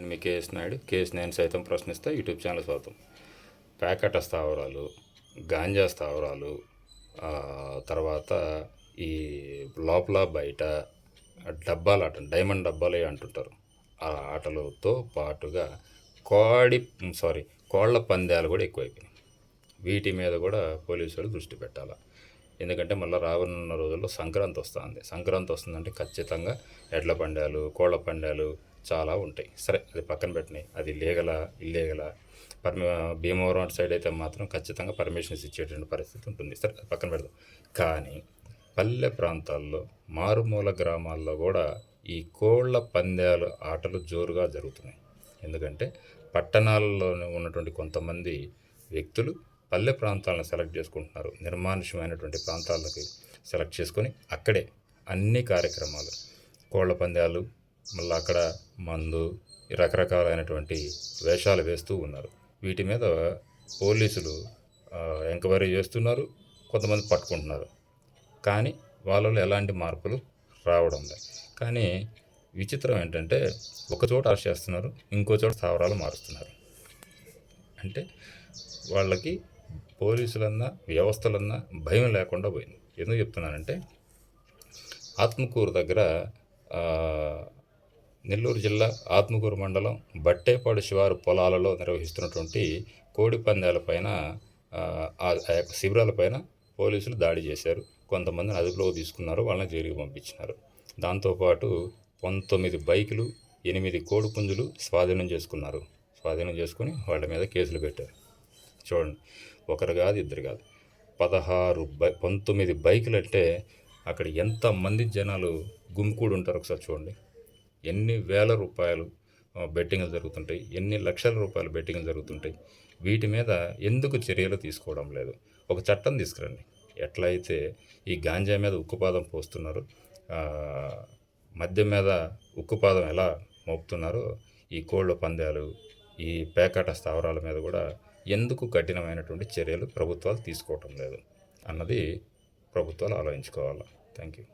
మీ KS Naidu KS నేను సైతం ప్రశ్నిస్తా యూట్యూబ్ ఛానల్ స్వాగతం. ప్యాకెట్ స్థావరాలు గాంజా స్థావరాలు తర్వాత ఈ లోపల బయట డబ్బాలు ఆట డైమండ్ డబ్బాలు అంటుంటారు. ఆ ఆటలతో పాటుగా కోడి సారీ కోళ్ళ పందాలు కూడా ఎక్కువైపోయినాయి. వీటి మీద కూడా పోలీసులు దృష్టి పెట్టాలి. ఎందుకంటే మళ్ళీ రానున్న రోజుల్లో సంక్రాంతి వస్తుంది. సంక్రాంతి వస్తుందంటే ఖచ్చితంగా ఎడ్ల పందాలు కోళ్ళ పందాలు చాలా ఉంటాయి. సరే అది పక్కన పెట్టినాయి అది లీగలా ఇల్లీగలా పర్మి భీమవరం అటు సైడ్ అయితే మాత్రం ఖచ్చితంగా పర్మిషన్స్ ఇచ్చేటువంటి పరిస్థితి ఉంటుంది. సరే అది పక్కన పెడదాం. కానీ పల్లె ప్రాంతాల్లో మారుమూల గ్రామాల్లో కూడా ఈ కోళ్ళ పందాలు ఆటలు జోరుగా జరుగుతున్నాయి. ఎందుకంటే పట్టణాల్లో ఉన్నటువంటి కొంతమంది వ్యక్తులు పల్లె ప్రాంతాలను సెలెక్ట్ చేసుకుంటున్నారు. నిర్మానుష్యమైనటువంటి ప్రాంతాలకి సెలెక్ట్ చేసుకొని అక్కడే అన్ని కార్యక్రమాలు కోళ్ళ పందాలు మళ్ళీ అక్కడ మందు రకరకాలైనటువంటి వేషాలు వేస్తూ ఉన్నారు. వీటి మీద పోలీసులు ఎంక్వైరీ చేస్తున్నారు కొంతమంది పట్టుకుంటున్నారు. కానీ వాళ్ళలో ఎలాంటి మార్పులు రావడం లేదు. కానీ విచిత్రం ఏంటంటే ఒక చోట అరెస్ట్ చేస్తున్నారు ఇంకో చోట స్థావరాలు మారుస్తున్నారు. అంటే వాళ్ళకి పోలీసులన్నా వ్యవస్థలన్నా భయం లేకుండా పోయింది. ఎందుకు చెప్తున్నానంటే ఆత్మకూరు దగ్గర నెల్లూరు జిల్లా ఆత్మకూరు మండలం బట్టేపాడు శివారు పొలాలలో నిర్వహిస్తున్నటువంటి కోడి పందాలపైన ఆ, ఆ యొక్క శిబిరాలపైన పోలీసులు దాడి చేశారు. కొంతమందిని అదుపులోకి తీసుకున్నారు వాళ్ళని జైలుకి పంపించినారు. దాంతోపాటు పంతొమ్మిది బైకులు ఎనిమిది కోడి పుంజులు స్వాధీనం చేసుకున్నారు. స్వాధీనం చేసుకుని వాళ్ళ మీద కేసులు పెట్టారు. చూడండి ఒకరు కాదు ఇద్దరు కాదు. పదహారు బై పంతొమ్మిది బైకులు అంటే అక్కడ ఎంతమంది జనాలు గుమికూడి ఉంటారు ఒకసారి చూడండి. ఎన్ని వేల రూపాయలు బెట్టింగ్లు జరుగుతుంటాయి ఎన్ని లక్షల రూపాయలు బెట్టింగ్లు జరుగుతుంటాయి వీటి మీద ఎందుకు చర్యలు తీసుకోవడం లేదు. ఒక చట్టం తీసుకురండి. ఎట్లయితే ఈ గాంజా మీద ఉక్కుపాదం పోస్తున్నారు మద్యం మీద ఉక్కుపాదం ఎలా మోపుతున్నారో ఈ కోళ్ళ పందాలు ఈ పేకాట స్థావరాల మీద కూడా ఎందుకు కఠినమైనటువంటి చర్యలు ప్రభుత్వాలు తీసుకోవటం లేదు అన్నది ప్రభుత్వాలు ఆలోచించుకోవాలి? Thank you